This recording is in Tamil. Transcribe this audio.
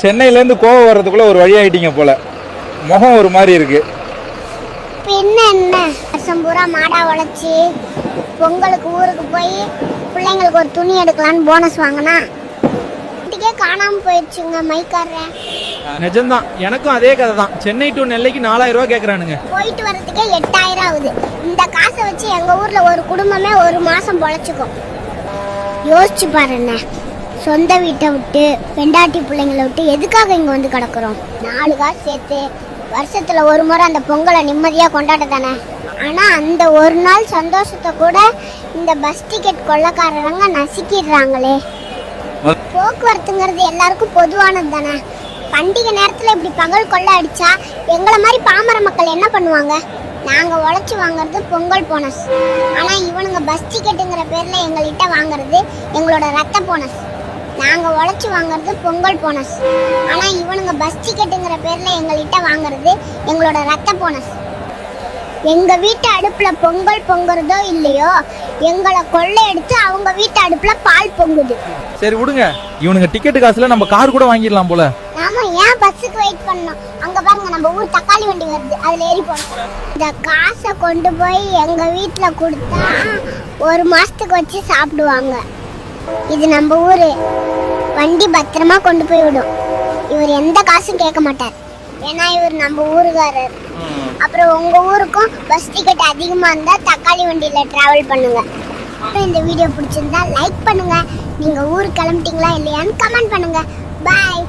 சென்னையிலேருந்து கோவம் வர்றதுக்குள்ள ஒரு வழி ஆயிட்டீங்க போல. முகம் ஒரு மாதிரி இருக்கு. பின்ன என்ன வருஷம் பூரா மாடா உழைச்சி பொங்கலுக்கு ஊருக்கு போய் பிள்ளைங்களுக்கு ஒரு துணி எடுக்கலான்னு போனஸ் வாங்கினா வீட்டுக்கே காணாம போயிடுச்சுங்க மைக்காரன் நிஜம்தான். எனக்கும் அதே கதை தான் சென்னை டு நெல்லைக்கு நாலாயிரம் ரூபாய் கேட்குறானுங்க போயிட்டு வர்றதுக்கே எட்டாயிரம் ஆகுது. இந்த காசை வச்சு எங்க ஊர்ல ஒரு குடும்பமே ஒரு மாசம் பொழைச்சுக்கும். யோசிச்சு பாருண்ணே. சொந்த வீட்டை விட்டு பெண்டாட்டி பிள்ளைங்களை விட்டு எதுக்காக இங்கே வந்து கிடக்குறோம்? நாலு காசு சேர்த்து வருஷத்தில் ஒரு முறை அந்த பொங்கலை நிம்மதியாக கொண்டாட தானே? ஆனால் அந்த ஒரு நாள் சந்தோஷத்தை கூட இந்த பஸ் டிக்கெட் கொள்ளக்காரங்க நசுக்கிடுறாங்களே. போக்குவரத்துங்கிறது எல்லாருக்கும் பொதுவானது தானே? பண்டிகை நேரத்தில் இப்படி பகல் கொள்ள அடித்தா எங்களை மாதிரி பாமர மக்கள் என்ன பண்ணுவாங்க? நாங்கள் உழைச்சி வாங்குறது பொங்கல் போனஸ் ஆனால் இவனுங்க பஸ் டிக்கெட்டுங்கிற பேரில் எங்கள்கிட்ட வாங்குறது எங்களோட ரத்த போனஸ் நாங்க உழைச்சு வாங்குறது பொங்கல் போனஸ் ஆனா இவனுங்க பஸ் டிக்கெட்டுங்கிற பேர்ல எங்கள்கிட்ட வாங்குறது எங்களோட ரத்த போனஸ் எங்க வீட்டு அடுப்புல பொங்கல் பொங்குறதோ இல்லையோ எங்களை கொள்ளை எடுத்து அவங்க வீட்டு அடுப்புல பால் பொங்குது. சரி விடுங்க. இவனுங்க டிக்கெட்டு காசுல நம்ம கார் கூட வாங்கிடலாம் போல. நாம ஏன் பஸ்ஸுக்கு வெயிட் பண்ணோம் அங்க பாருங்க நம்ம ஊர் தக்காளி வண்டி வருது. அதுல ஏறி போனோம் இந்த காசை கொண்டு போய் எங்க வீட்ல கொடுத்தா ஒரு மாசத்துக்கு வச்சு சாப்பிடுவாங்க. இது நம்ம ஊரு. வண்டி பத்திரமா கொண்டு போய் விடும். இவர் எந்த காசும் கேட்க மாட்டார். ஏன்னா இவர் நம்ம ஊருக்காரர். அப்புறம் உங்க ஊருக்கும் பஸ் டிக்கெட் அதிகமா இருந்தா தக்காளி வண்டியில டிராவல் பண்ணுங்க. அப்புறம் இந்த வீடியோ பிடிச்சிருந்தா லைக் பண்ணுங்க. நீங்க ஊருக்கு கிளம்பிட்டீங்களா இல்லையான்னு கமெண்ட் பண்ணுங்க. பாய்